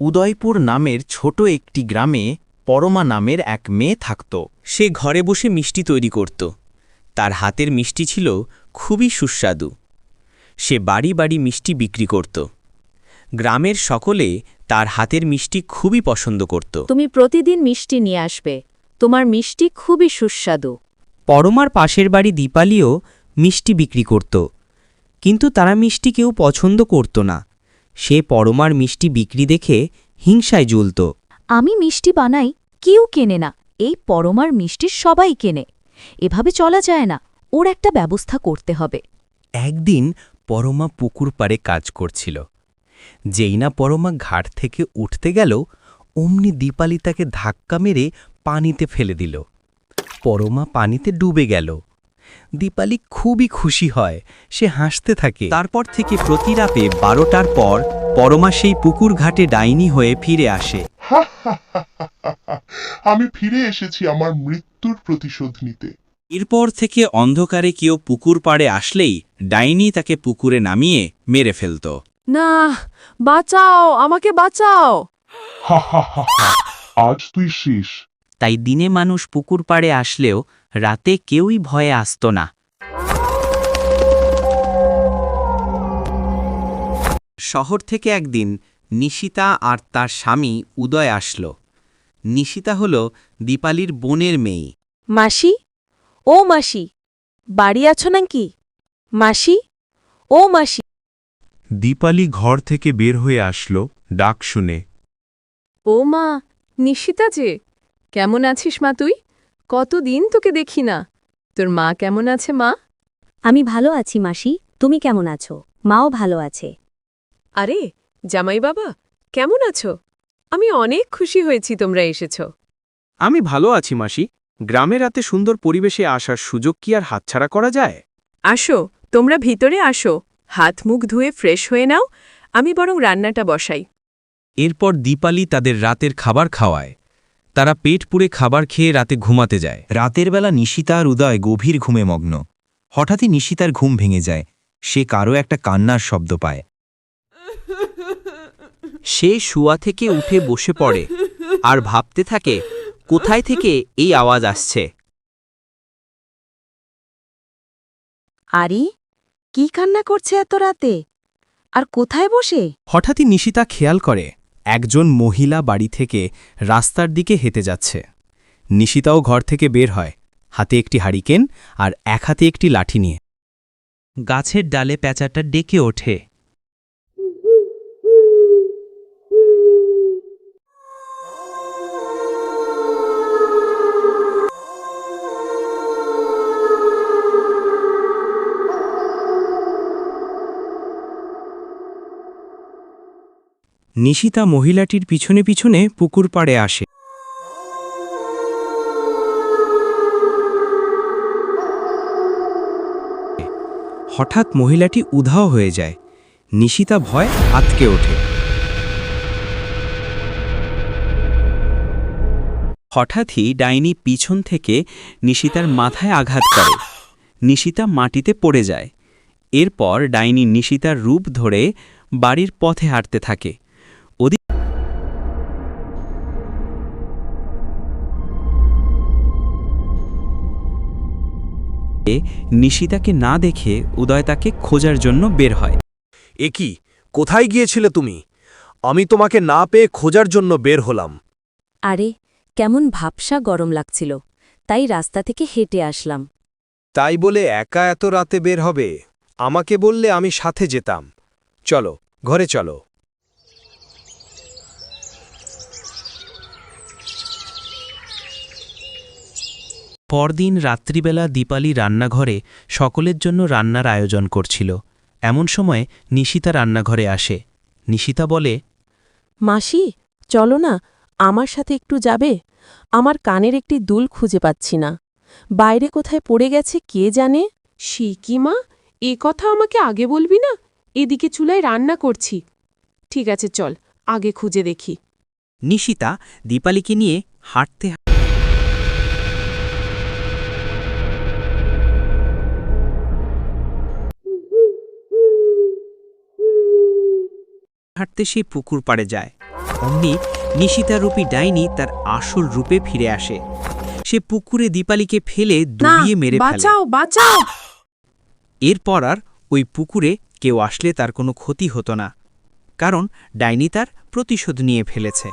উদয়পুর নামের ছোট একটি গ্রামে পরমা নামের এক মেয়ে থাকত। সে ঘরে বসে মিষ্টি তৈরি করত। তার হাতের মিষ্টি ছিল খুবই সুস্বাদু। সে বাড়ি বাড়ি মিষ্টি বিক্রি করত। গ্রামের সকলে তার হাতের মিষ্টি খুবই পছন্দ করত। তুমি প্রতিদিন মিষ্টি নিয়ে আসবে। তোমার মিষ্টি খুবই সুস্বাদু। পরমার পাশের বাড়ি দীপালিও মিষ্টি বিক্রি করত। কিন্তু তারা মিষ্টি কেউ পছন্দ করত না। সে পরমার মিষ্টি বিক্রি দেখে হিংসায় জ্বলত। আমি মিষ্টি বানাই কেউ কেনে না। এই পরমার মিষ্টি সবাই কেনে। এভাবে চলা যায় না। ওর একটা ব্যবস্থা করতে হবে। একদিন পরমা পুকুর পাড়ে কাজ করছিল। যেই না পরমা ঘাট থেকে উঠতে গেল অমনি দীপালি তাকে ধাক্কা মেরে পানিতে ফেলে দিল। পরমা পানিতে ডুবে গেল। দীপালি খুবই খুশি হয় সে হাসতে থাকে। তারপর থেকে প্রতি রাতে বারোটার পর পরমা সেই পুকুর ঘাটে ডাইনি হয়ে ফিরে আসে। আমি ফিরে এসেছি আমার মৃত্যুর প্রতিশোধ নিতে। এরপর থেকে অন্ধকারে কেউ পুকুর পাড়ে আসলেই ডাইনি তাকে পুকুরে নামিয়ে মেরে ফেলত। না বাঁচাও আমাকে বাঁচাও। আজ তুই শেষ। তাই দিনে মানুষ পুকুর পাড়ে আসলেও রাতে কেউই ভয়ে আসত না। শহর থেকে একদিন নিশিতা আর তার স্বামী উদয় আসলো। নিশিতা হল দীপালির বোনের মেয়ে। মাসি? ও মাসি বাড়ি আছো নাকি? মাসি? ও মাসি। দীপালি ঘর থেকে বের হয়ে আসলো ডাক শুনে। ও মা নিশিতা যে কেমন আছিস মা তুই? কতদিন তোকে দেখি না। তোর মা কেমন আছে মা? আমি ভালো আছি মাসি তুমি কেমন আছো? মাও ভালো আছে। আরে জামাই বাবা কেমন আছো? আমি অনেক খুশি হয়েছি তোমরা এসেছ। আমি ভালো আছি মাসি গ্রামে রাতে সুন্দর পরিবেশে আসার সুযোগ কি আর হাতছাড়া করা যায়? আসো তোমরা ভিতরে আসো হাত মুখ ধুয়ে ফ্রেশ হয়ে নাও আমি বরং রান্নাটা বসাই। এরপর দীপালি তাদের রাতের খাবার খাওয়ায়। তারা পেট পুড়ে খাবার খেয়ে রাতে ঘুমাতে যায়। রাতের বেলা নিশিতা আর উদয় গভীর ঘুমে মগ্ন। হঠাৎই নিশিতার ঘুম ভেঙে যায়। সে কারও একটা কান্নার শব্দ পায়। সে শুয়া থেকে উঠে বসে পড়ে আর ভাবতে থাকে কোথায় থেকে এই আওয়াজ আসছে? আরে কি কান্না করছে এত রাতে? আর কোথায় বসে? হঠাৎই নিশিতা খেয়াল করে। একজন মহিলা বাড়ি থেকে রাস্তার দিকে হেঁটে যাচ্ছে। নিশিতাও ঘর থেকে বের হয়। হাতে একটি হারিকেন আর এক হাতে একটি লাঠি নিয়ে। গাছের ডালে প্যাঁচাটা ডেকে ওঠে। নিশিতা মহিলাটির পিছনে পিছনে পুকুর পাড়ে আসে। হঠাৎ মহিলাটি উধাও হয়ে যায়। নিশিতা ভয় আতকে ওঠে। হঠাৎই ডাইনি পিছন থেকে নিশিতার মাথায় আঘাত করে। নিশিতা মাটিতে পড়ে যায়। এরপর ডাইনি নিশিতার রূপ ধরে বাড়ির পথে হাঁটতে থাকে। নিশিতাকে না দেখে উদয় তাকে খোঁজার জন্য বের হয়। এ কি? কোথায় গিয়েছিলে তুমি? আমি তোমাকে না পেয়ে খোঁজার জন্য বের হলাম। আরে কেমন ভাবসা গরম লাগছিল। তাই রাস্তা থেকে হেঁটে আসলাম। তাই বলে একা এত রাতে বের হবে? আমাকে বললে আমি সাথে যেতাম। চলো ঘরে চলো। পরদিন রাত্রিবেলা দীপালি রান্নাঘরে সকলের জন্য রান্নার আয়োজন করছিল। এমন সময় নিশিতা রান্নাঘরে আসে। নিশিতা বলে মাসি চলো না আমার সাথে একটু যাবে। আমার কানের একটি দুল খুঁজে পাচ্ছি না। বাইরে কোথায় পড়ে গেছে কে জানে? সে কি মা? এ কথা আমাকে আগে বলবি না? এদিকে চুলায় রান্না করছি। ঠিক আছে চল আগে খুঁজে দেখি। নিশিতা দীপালিকে নিয়ে হাঁটতে হাঁটতে সে পুকুর পাড়ে যায়। অমনি নিশিতারূপী ডাইনি তার আসল রূপে ফিরে আসে। সে পুকুরে দীপালিকে ফেলে দুবিয়ে মেরে বাঁচাও বাঁচাও! এরপর আর ওই পুকুরে কেউ আসলে তার কোনো ক্ষতি হতো না। কারণ ডাইনি তার প্রতিশোধ নিয়ে ফেলেছে।